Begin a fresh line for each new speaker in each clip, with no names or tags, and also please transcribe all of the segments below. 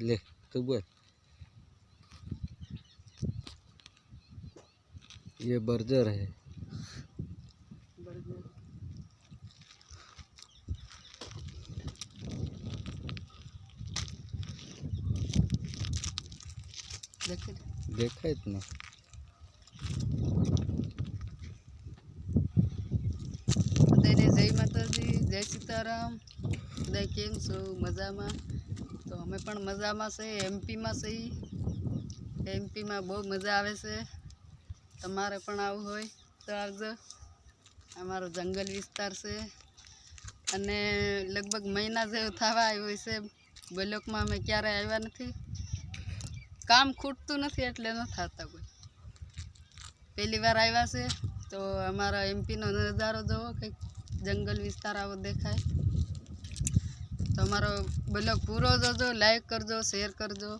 ले तू बोल ये बर्जर है દેખાય જ ને
બધાને જય માતાજી જય સીતારામ બધા કેમ છો મજામાં તો અમે પણ મજામાં છે. એમપીમાં છીએ એમપીમાં બહુ મજા આવે છે. તમારે પણ આવું હોય તો આવજો. અમારો જંગલ વિસ્તાર છે. અને લગભગ મહિના જેવું થવા આવ્યું છે. બ્લોકમાં અમે ક્યારેય આવ્યા નથી. કામ ખૂટતું નથી એટલે ન થતા કોઈ. પહેલી વાર આવ્યા છે. તો અમારા એમપીનો નજારો જોવો, કંઈક જંગલ વિસ્તાર આવો દેખાય. તો અમારો બ્લોગ પૂરો જોજો લાઈક કરજો શેર કરજો.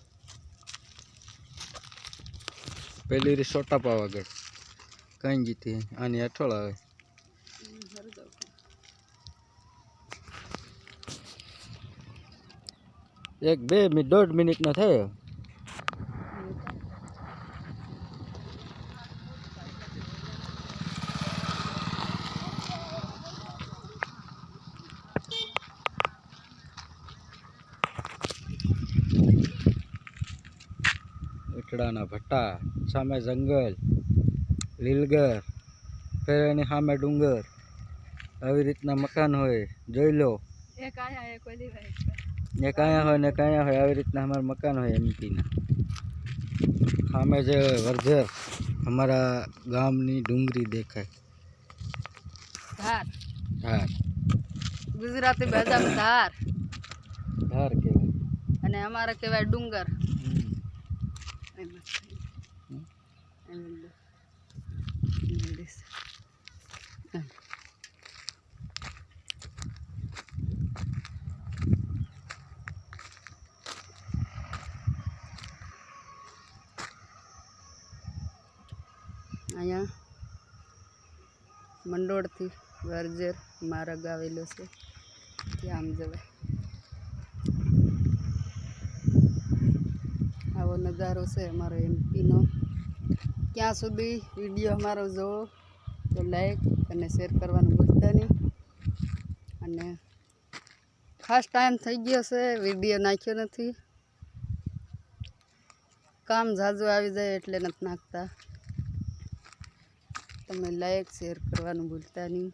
પહેલી રી સોટા પાવાગઢ કઈ જીતી આની અઠોળ આવે. એક બે મિનિટ, દોઢ મિનિટનો થયો. ઉટડાના ભટ્ટા સામે જંગલ લીલગર ફેર એની સામે ડુંગર. આવી રીતના મકાન હોય જોઈ લો.
એક આયા
ને કાંયા હોય ને કાંયા હોય આવી રીતના અમારા મકાન હોય એમપીના. સામે જે વર્જર અમારા ગામની ડુંગરી દેખાય.
ધાર.
ધાર.
ગુજરાતી ભાષામાં ધાર.
ધાર કહેવાય.
અને અમારે કહેવાય ડુંગર. અહીંયા મંડોળથી વર્જર માર્ગ આવેલો છે ત્યાં આમ જવાય નજારો છે અમારો એમપીનો. ક્યાં સુધી વીડિયો અમારો જોવો તો લાઈક અને શેર કરવાનું ભૂલતા નહીં. અને ખાસ ટાઈમ થઈ ગયો છે, વીડિયો નાખ્યો નથી. કામ ઝાઝું આવી જાય એટલે નથી નાખતા. તમે લાઈક શેર કરવાનું ભૂલતા નહીં.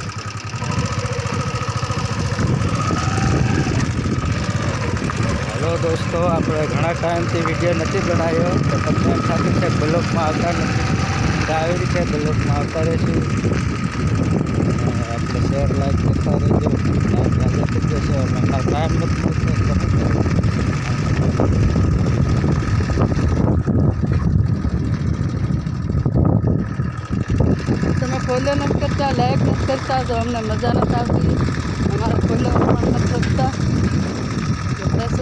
બરો જવા દે.
કરો રાવ. હલો દોસ્તો આપણે ઘણા ટાઈમથી વિડીયો નથી બનાવ્યો તો તમને એમ થતું છે બ્લોકમાં આવતા નથી તો આવી રીતે બ્લોકમાં આવતા રહીશું અ, આપણે શેર લાઈક કરતા રહેજો લાઈક આજે થઈ જશે અમારો ટાઈમ નથી મળતો તમે
તમે ફોલો નથી કરતા લાઈક નથી કરતા તો અમને મજા નથી આવતી અમારા ફોલો પણ નથી કરતા તો બસ